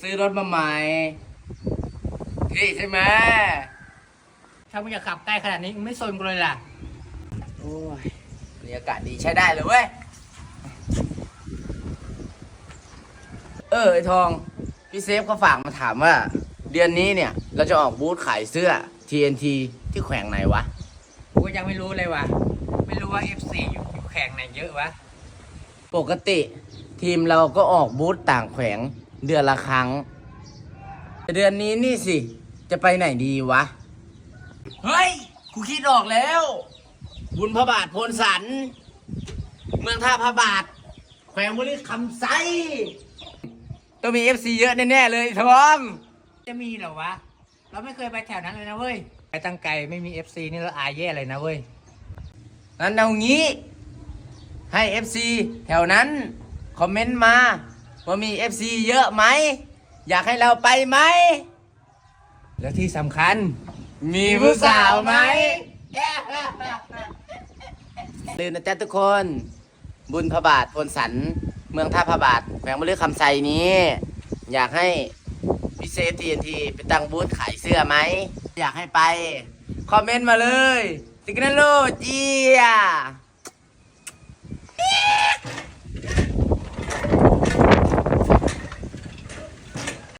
ซื้อรถมาใหม่เท่ใช่ไหมถ้ามึงอยากขับใกล้ขนาดนี้มึงไม่ซนกูเลยล่ะ โอ้ยบรรยากาศดีใช้ได้เลยเว้ย เออไอทอง พี่เซฟเขาฝากมาถามว่า เดือนนี้เนี่ย เราจะออกบูธขายเสื้อ TNT ที่แขวงไหนวะ กูก็ยังไม่รู้เลยว่ะ ไม่รู้ว่า FC อยู่อยู่แข่งไหนเยอะวะ ปกติทีมเราก็ออกบูธต่างแขวง เดือนละครั้งแต่เดือนนี้นี่สิ จะไปไหนดีวะ เฮ้ย กูคิดออกแล้ว บุญพระบาทโพนสัน เมืองท่าพระบาท แขวงบุรีคำไซต้องมี FC เยอะแน่ๆเลยทองจะมีเหรอวะ เราไม่เคยไปแถวนั้นเลยนะเว้ย ไปตั้งไกลไม่มี FC นี่เราอายแย่เลยนะเว้ย งั้นเอางี้ ให้ FC แถวนั้น คอมเมนต์มา ว่ามี FC เยอะไหม อยากให้เราไปไหม แล้วที่สำคัญ มีผู้สาวไหม ลืมนะจ๊ะทุกคน บุญพระบาทพลสัน เมืองท่าพระบาทแขวงมะลือคำไซนี้ อยากให้พิเศษทีนทีไปตั้งบูธขายเสื้อไหม อยากให้ไป คอมเมนต์มาเลย ติกนันโลเจีย